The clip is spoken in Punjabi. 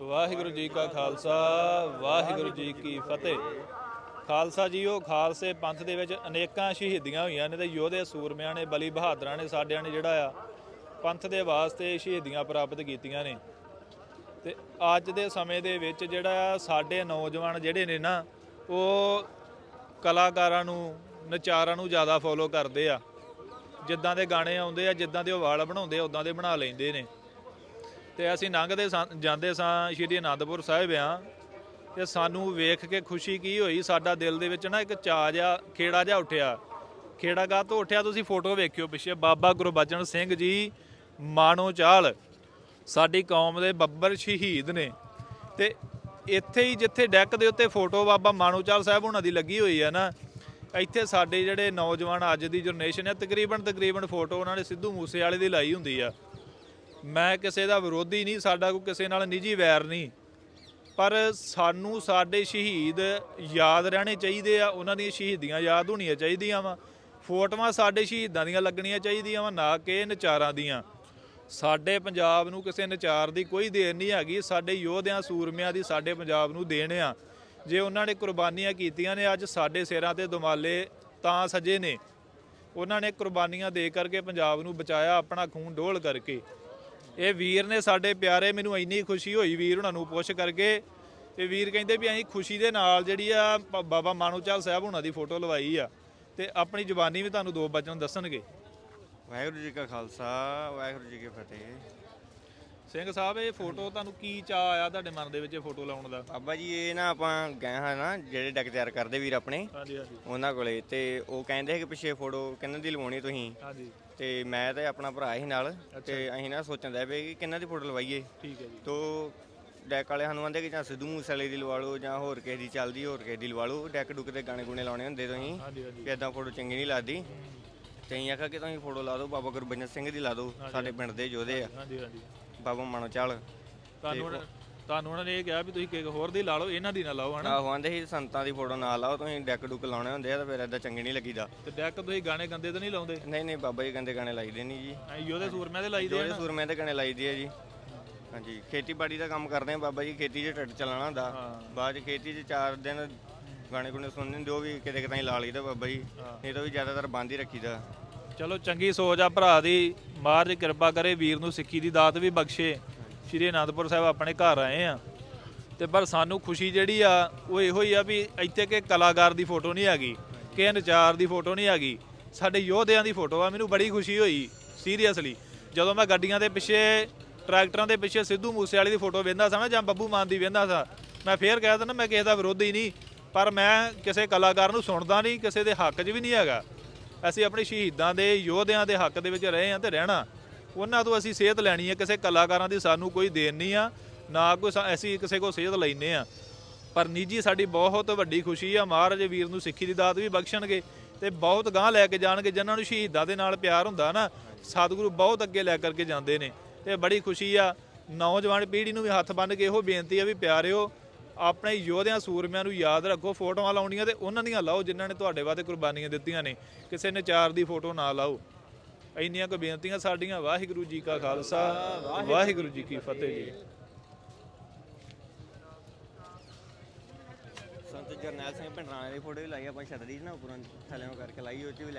ਵਾਹਿਗੁਰੂ ਜੀ ਕਾ ਖਾਲਸਾ, ਵਾਹਿਗੁਰੂ ਜੀ ਕੀ ਫਤਿਹ। ਖਾਲਸਾ ਜੀਓ, ਖਾਲਸੇ ਪੰਥ ਦੇ ਵਿੱਚ ਅਨੇਕਾਂ ਸ਼ਹੀਦੀਆਂ ਹੋਈਆਂ ਨੇ ਤੇ ਯੋਧੇ, ਸੂਰਮਿਆਂ ਨੇ, ਬਲੀ ਬਹਾਦਰਾਂ ਨੇ, ਸਾਡਿਆਂ ਨੇ ਜਿਹੜਾ ਆ, ਪੰਥ ਦੇ ਵਾਸਤੇ ਸ਼ਹੀਦੀਆਂ ਪ੍ਰਾਪਤ ਕੀਤੀਆਂ ਨੇ। ਤੇ ਅੱਜ ਦੇ ਸਮੇਂ ਦੇ ਵਿੱਚ ਜਿਹੜਾ ਆ, ਸਾਡੇ ਨੌਜਵਾਨ ਜਿਹੜੇ ਨੇ ਨਾ, ਉਹ ਕਲਾਕਾਰਾਂ ਨੂੰ, ਨਚਾਰਾਂ ਨੂੰ ਜ਼ਿਆਦਾ ਫੋਲੋ ਕਰਦੇ ਆ। ਜਿੱਦਾਂ ਦੇ ਗਾਣੇ ਆਉਂਦੇ ਆ, ਜਿੱਦਾਂ ਦੇ ਉਹ ਵਾਲ ਬਣਾਉਂਦੇ ਆ ਉਦਾਂ ਦੇ ਬਣਾ ਲੈਂਦੇ ਨੇ। ਤੇ ਅਸੀਂ ਲੰਘਦੇ ਸਾਂ, ਜਾਂਦੇ ਸਾਂ ਸ਼੍ਰੀ ਅਨੰਦਪੁਰ ਸਾਹਿਬ ਆ। ਤੇ ਸਾਨੂੰ ਵੇਖ ਕੇ ਖੁਸ਼ੀ ਕੀ ਹੋਈ, ਸਾਡਾ ਦਿਲ ਦੇ ਵਿੱਚ ਨਾ ਇੱਕ ਚਾਅ ਜਿਹਾ, ਖੇੜਾ ਜਿਹਾ ਉੱਠਿਆ। ਖੇੜਾ ਗਾ ਤੋਂ ਉੱਠਿਆ ਤੁਸੀਂ ਫੋਟੋ ਵੇਖਿਓ ਪਿੱਛੇ, ਬਾਬਾ ਗੁਰਬਚਨ ਸਿੰਘ ਜੀ, ਮਾਣੋ ਚਾਲ। ਸਾਡੀ ਕੌਮ ਦੇ ਬੱਬਰ ਸ਼ਹੀਦ ਨੇ। ਤੇ ਇੱਥੇ ਹੀ ਜਿੱਥੇ ਡੈਕ ਦੇ ਉੱਤੇ ਫੋਟੋ ਬਾਬਾ ਮਾਣੋਚਾਲ ਸਾਹਿਬ ਉਹਨਾਂ ਦੀ ਲੱਗੀ ਹੋਈ ਹੈ ਨਾ, ਇੱਥੇ ਸਾਡੇ ਜਿਹੜੇ ਨੌਜਵਾਨ ਅੱਜ ਦੀ ਜਨਰੇਸ਼ਨ ਹੈ ਤਕਰੀਬਨ ਤਕਰੀਬਨ ਫੋਟੋ ਉਹਨਾਂ ਨੇ ਸਿੱਧੂ ਮੂਸੇ ਵਾਲੇ ਦੀ ਲਾਈ ਹੁੰਦੀ ਆ। ਮੈਂ ਕਿਸੇ ਦਾ ਵਿਰੋਧੀ ਨਹੀਂ, ਸਾਡਾ ਕੋਈ ਕਿਸੇ ਨਾਲ ਨਿੱਜੀ ਵੈਰ ਨਹੀਂ। ਪਰ ਸਾਨੂੰ ਸਾਡੇ ਸ਼ਹੀਦ ਯਾਦ ਰਹਿਣੇ ਚਾਹੀਦੇ ਆ, ਉਹਨਾਂ ਦੀਆਂ ਸ਼ਹੀਦੀਆਂ ਯਾਦ ਹੋਣੀਆਂ ਚਾਹੀਦੀਆਂ ਵਾ। ਫੋਟੋਆਂ ਸਾਡੇ ਸ਼ਹੀਦਾਂ ਦੀਆਂ ਲੱਗਣੀਆਂ ਚਾਹੀਦੀਆਂ ਵਾ, ਨਾ ਕਿ ਨਚਾਰਾਂ ਦੀਆਂ। ਸਾਡੇ ਪੰਜਾਬ ਨੂੰ ਕਿਸੇ ਨਚਾਰ ਦੀ ਕੋਈ ਦੇਣ ਨਹੀਂ ਹੈਗੀ, ਸਾਡੇ ਯੋਧਿਆਂ, ਸੂਰਮਿਆਂ ਦੀ ਸਾਡੇ ਪੰਜਾਬ ਨੂੰ ਦੇਣ ਆ। ਜੇ ਉਹਨਾਂ ਨੇ ਕੁਰਬਾਨੀਆਂ ਕੀਤੀਆਂ ਨੇ, ਅੱਜ ਸਾਡੇ ਸਿਰਾਂ ਤੇ ਦੁਮਾਲੇ ਤਾਂ ਸਜੇ ਨੇ। ਉਹਨਾਂ ਨੇ ਕੁਰਬਾਨੀਆਂ ਦੇ ਕਰਕੇ ਪੰਜਾਬ ਨੂੰ ਬਚਾਇਆ, ਆਪਣਾ ਖੂਨ ਡੋਲ ਕਰਕੇ। ਇਹ ਵੀਰ ਨੇ ਸਾਡੇ ਪਿਆਰੇ ਮੈਨੂੰ ਇੰਨੀ ਖੁਸ਼ੀ ਹੋਈ ਵੀਰ ਉਹਨਾਂ ਨੂੰ ਪੁੱਛ ਕਰਕੇ ਤੇ ਵੀਰ ਕਹਿੰਦੇ ਵੀ ਅਸੀਂ ਖੁਸ਼ੀ ਦੇ ਨਾਲ ਜਿਹੜੀ ਆ ਬ- ਬਾਬਾ ਮਾਨੂਚਾਲ ਸਾਹਿਬ ਉਹਨਾਂ ਦੀ ਫੋਟੋ ਲਵਾਈ ਆ ਤੇ ਆਪਣੀ ਜ਼ੁਬਾਨੀ ਵੀ ਤੁਹਾਨੂੰ ਦੋ ਬਚਨ ਦੱਸਣਗੇ। ਵਾਹਿਗੁਰੂ ਜੀ ਕਾ ਖਾਲਸਾ ਵਾਹਿਗੁਰੂ ਜੀ ਕੀ ਫਤਿਹ। ਸਿੰਘ ਸਾਹਿਬ ਇਹ ਫੋਟੋ ਤੁਹਾਨੂੰ ਕੀ ਚਾਹ ਆਇਆ ਤੁਹਾਡੇ ਮਨ ਦੇ ਵਿੱਚ ਇਹ ਫੋਟੋ ਲਾਉਣ ਦਾ? ਬਾਬਾ ਜੀ ਇਹ ਨਾ ਆਪਾਂ ਗਏ ਹਾਂ ਨਾ ਜਿਹੜੇ ਡੈਕ ਤਿਆਰ ਕਰਦੇ ਵੀਰ ਆਪਣੇ ਹਾਂਜੀ ਹਾਂਜੀ। ਉਹਨਾਂ ਕੋਲੇ ਤੇ ਉਹ ਕਹਿੰਦੇ ਕਿ ਪਿੱਛੇ ਫੋਟੋ ਕਿੰਨਾਂ ਦੀ ਲਵਾਉਣੀ ਤੁਸੀਂ? ਹਾਂਜੀ। ਤੇ ਮੈਂ ਤੇ ਆਪਣਾ ਭਰਾ ਹੀ ਨਾਲ ਤੇ ਅਸੀਂ ਨਾ ਸੋਚਣ ਦੇ ਪਏ ਕਿ ਕਿੰਨਾਂ ਦੀ ਫੋਟੋ ਲਵਾਈਏ। ਠੀਕ ਹੈ ਜੀ। ਤੋ ਡੈਕ ਵਾਲੇ ਸਾਨੂੰ ਆਂਦੇ ਕਿ ਜਾਂ ਸਿੱਧੂ ਮੂਸੇਵਾਲੇ ਦੀ ਲਵਾ ਲਓ ਜਾਂ ਹੋਰ ਕਿਸੇ ਦੀ ਚੱਲਦੀ ਹੋਰ ਕਿਸੇ ਦੀ ਲਵਾ ਲਓ। ਡੈਕ ਡੁੱਕ ਤੇ ਗਾਣੇ ਗੁਣੇ ਲਾਉਣੇ ਹੁੰਦੇ ਤੁਸੀਂ ਹਾਂਜੀ ਇਦਾਂ ਫੋਟੋ ਚੰਗੀ ਨਹੀਂ ਲੱਗਦੀ। ਤੇ ਅਸੀਂ ਆਖਿਆ ਕਿ ਤੁਸੀਂ ਫੋਟੋ ਲਾ ਦਿਓ ਬਾਬਾ ਗੁਰਬਚਨ ਸਿੰਘ ਦੀ ਲਾ ਦਿਓ ਸਾਡੇ ਪਿੰਡ ਦੇ ਯੋਧੇ ਆ। ਹਾਂਜੀ ਹਾਂਜੀ। ਬਾਬਾ ਮਾਨੋ ਚਾਲ। ਤੁਹਾਨੂੰ ਤੁਹਾਨੂੰ ਉਹਨਾਂ ਨੇ ਇਹ ਕਿਹਾ ਵੀ ਤੁਸੀਂ ਕਿਸੇ ਹੋਰ ਦੀ ਲਾ ਲਓ ਇਹਨਾਂ ਦੀ ਨਾ ਲਾਓ ਹਨਾ? ਆਹੋ ਆਂਦੇ ਸੀ ਸੰਤਾਂ ਦੀ ਫੋਟੋ ਨਾ ਲਾਓ ਤੁਸੀਂ ਡੈਕ ਡੁੱਕ ਲਾਉਣੇ ਹੁੰਦੇ ਆ ਤਾਂ ਫਿਰ ਏਦਾਂ ਚੰਗੇ ਨਹੀਂ ਲੱਗੀਦਾ। ਤੇ ਡੈਕ ਤੁਸੀਂ ਗਾਣੇ ਗੰਦੇ ਤਾਂ ਨਹੀਂ ਲਾਉਂਦੇ? ਨਹੀਂ ਨਹੀਂ ਬਾਬਾ ਜੀ ਕਹਿੰਦੇ ਗਾਣੇ ਲਾਈਦੇ ਨਹੀਂ ਜੀ। ਐਂ ਯੋਧੇ ਸੂਰਮਿਆਂ ਦੇ ਲਾਈਦੇ ਆ ਜਿਹੜੇ ਨਾ? ਸੂਰਮੇ ਦੇ ਗਾਣੇ ਲਾਈਦੇ ਆ ਜੀ। ਹਾਂਜੀ ਖੇਤੀਬਾੜੀ ਦਾ ਕੰਮ ਕਰਦੇ ਆ ਬਾਬਾ ਜੀ ਖੇਤੀ 'ਚ ਟੱਟ ਚੱਲਣਾ ਹੁੰਦਾ। ਹਾਂ। ਬਾਅਦ 'ਚ ਖੇਤੀ 'ਚ ਚਾਰ ਦਿਨ ਗਾਣੇ ਗੁਣੇ ਸੁਣਨੇ ਉਹ ਵੀ ਕਿਤੇ ਕਿਤੇ ਲਾ ਲਈਦਾ ਬਾਬਾ ਜੀ। ਹਾਂ। ਨਹੀਂ ਤਾਂ ਵੀ ਜ਼ਿਆਦਾਤਰ ਬੰਦ ਹੀ ਰੱਖੀਦਾ। ਚਲੋ ਚੰਗੀ ਸੋਚ ਆ ਭਰਾ ਦੀ। ਮਹਾਰਾਜ ਕਿਰਪਾ ਕਰੇ ਵੀਰ ਨੂੰ ਸਿੱਖੀ ਦੀ ਦਾਤ ਵੀ ਬਖਸ਼ੇ। ਸ਼੍ਰੀ ਅਨੰਦਪੁਰ ਸਾਹਿਬ ਆਪਣੇ ਘਰ ਆਏ ਆ। ਤੇ ਪਰ ਸਾਨੂੰ ਖੁਸ਼ੀ ਜਿਹੜੀ ਆ, ਉਹ ਇਹੋ ਹੀ ਆ ਵੀ ਇੱਥੇ ਕਿ ਕਲਾਕਾਰ ਦੀ ਫੋਟੋ ਨਹੀਂ ਹੈਗੀ, ਕਿ ਨਚਾਰ ਦੀ ਫੋਟੋ ਨਹੀਂ ਹੈਗੀ। ਸਾਡੇ ਯੋਧਿਆਂ ਦੀ ਫੋਟੋ ਆ, ਮੈਨੂੰ ਬੜੀ ਖੁਸ਼ੀ ਹੋਈ, ਸੀਰੀਅਸਲੀ। ਜਦੋਂ ਮੈਂ ਗੱਡੀਆਂ ਦੇ ਪਿੱਛੇ, ਟਰੈਕਟਰਾਂ ਦੇ ਪਿੱਛੇ ਸਿੱਧੂ ਮੂਸੇਵਾਲੇ ਦੀ ਫੋਟੋ ਵੇਂਦਾ ਸਾਂ ਨਾ, ਜਾਂ ਬੱਬੂ ਮਾਨ ਦੀ ਵੇਂਦਾ ਸਾਂ, ਮੈਂ ਫੇਰ ਕਹਿ ਦਿੰਦਾ, ਮੈਂ ਕਿਸੇ ਦਾ ਵਿਰੋਧੀ ਨਹੀਂ, ਪਰ ਮੈਂ ਕਿਸੇ ਕਲਾਕਾਰ ਨੂੰ ਸੁਣਦਾ ਨਹੀਂ, ਕਿਸੇ ਦੇ ਹੱਕ 'ਚ ਵੀ ਨਹੀਂ ਹੈਗਾ। ਅਸੀਂ ਆਪਣੇ ਸ਼ਹੀਦਾਂ ਦੇ, ਯੋਧਿਆਂ ਦੇ ਹੱਕ ਦੇ ਵਿੱਚ ਰਹੇ ਹਾਂ ਤੇ ਰਹਿਣਾ। ਉਹਨਾਂ ਤੋਂ ਅਸੀਂ ਸੇਧ ਲੈਣੀ ਹੈ, ਕਿਸੇ ਕਲਾਕਾਰਾਂ ਦੀ ਸਾਨੂੰ ਕੋਈ ਦੇਣ ਨਹੀਂ ਆ, ਨਾ ਕੋਈ ਸਾ- ਅਸੀਂ ਕਿਸੇ ਕੋ ਸੇਧ ਲੈਨੇ ਆ। ਪਰ ਨਿੱਜੀ ਸਾਡੀ ਬਹੁਤ ਵੱਡੀ ਖੁਸ਼ੀ ਆ, ਮਹਾਰਾਜ ਵੀਰ ਨੂੰ ਸਿੱਖੀ ਦੀ ਦਾਤ ਵੀ ਬਖਸ਼ਣਗੇ ਤੇ ਬਹੁਤ ਗਾਂ ਲੈ ਕੇ ਜਾਣਗੇ, ਜਿਨ੍ਹਾਂ ਨੂੰ ਸ਼ਹੀਦਾਂ ਦੇ ਨਾਲ ਪਿਆਰ ਹੁੰਦਾ ਨਾ, ਸਤਿਗੁਰੂ ਬਹੁਤ ਅੱਗੇ ਲੈ ਕਰਕੇ ਜਾਂਦੇ ਨੇ। ਤੇ ਬੜੀ ਖੁਸ਼ੀ ਆ, ਨੌਜਵਾਨ ਪੀੜ੍ਹੀ ਨੂੰ ਵੀ ਹੱਥ ਬੰਨ੍ਹ ਕੇ ਇਹੋ ਬੇਨਤੀ ਆ ਵੀ ਪਿਆਰਿਓ, ਆਪਣੇ ਯੋਧਿਆਂ ਸੂਰਮਿਆਂ ਨੂੰ ਯਾਦ ਰੱਖੋ, ਫੋਟੋਆਂ ਲਾਉਣੀਆਂ ਤੇ ਉਹਨਾਂ ਦੀਆਂ ਲਾਓ, ਜਿਨ੍ਹਾਂ ਨੇ ਤੁਹਾਡੇ ਵਾਸਤੇ ਕੁਰਬਾਨੀਆਂ ਦਿੱਤੀਆਂ ਨੇ। ਕਿਸੇ ਨੇ ਚਾਰ ਦੀ ਫੋਟੋ ਨਾ ਲਾਓ। ਇੰਨੀਆਂ ਕੁ ਬੇਨਤੀਆਂ ਸਾਡੀਆਂ ਵਾਹਿਗੁਰੂ ਜੀ ਕਾ ਖਾਲਸਾ ਵਾਹਿਗੁਰੂ ਜੀ ਕੀ ਫਤਿਹ ਜੀ। ਸੰਤ ਜਰਨੈਲ ਸਿੰਘ ਭਿੰਡਰਾਣੇ ਦੀ ਫੋਟੋ ਵੀ ਲਾਈ ਆਪਾਂ ਛਤਰੀ 'ਚ ਨਾ ਉੱਪਰੋਂ ਥੱਲੇੋਂ ਕਰਕੇ ਲਾਈ ਉਹ 'ਚ ਵੀ ਲਾਈਟ